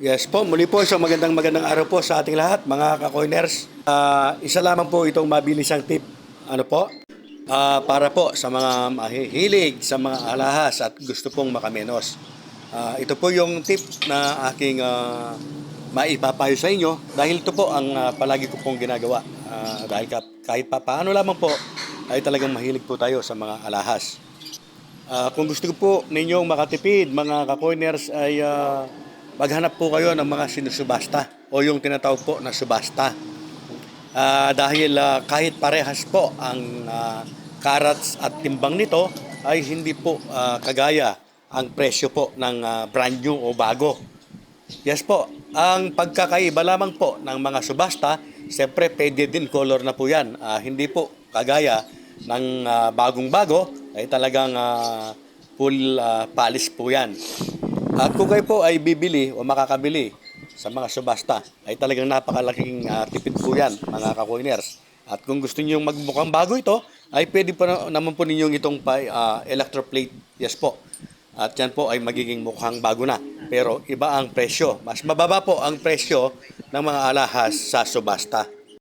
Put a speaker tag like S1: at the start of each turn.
S1: Yes po, muli po isang magandang magandang araw po sa ating lahat mga ka-coiners. Ah, isa lamang po itong mabilisang tip. Ano po? Ah, para po sa mga mahihilig sa mga alahas at gusto pong makamenos. Ah, ito po yung tip na aking ah, maipapayo sa inyo dahil ito po ang ah, palagi ko pong ginagawa. Ah, dahil ka- kahit pa paano lamang po ay talagang mahilig po tayo sa mga alahas. Ah, kung gusto po ninyong makatipid, mga ka-coiners, ay ah, maghanap po kayo ng mga sinusubasta o yung tinatawag po na subasta. Ah, dahil ah, kahit parehas po ang ah, carats at timbang nito, ay hindi po ah, kagaya ang presyo po ng ah, brand new o bago. Yes po, ang pagkakaiba lamang po ng mga subasta, siyempre pwede din color na po yan. Ah, hindi po kagaya ng ah, bagong-bago, ay talagang ah, full ah, polish po yan. At kung kayo po ay bibili o makakabili sa mga subasta, ay talagang napakalaking ah, tipid po yan, mga ka-coiners. At kung gusto niyo magmukhang bago ito, ay pwede po na, naman po ninyong itong pa, ah, electroplate. Yes po. At yan po ay magiging mukhang bago na. Pero iba ang presyo. Mas mababa po ang presyo ng mga alahas sa subasta.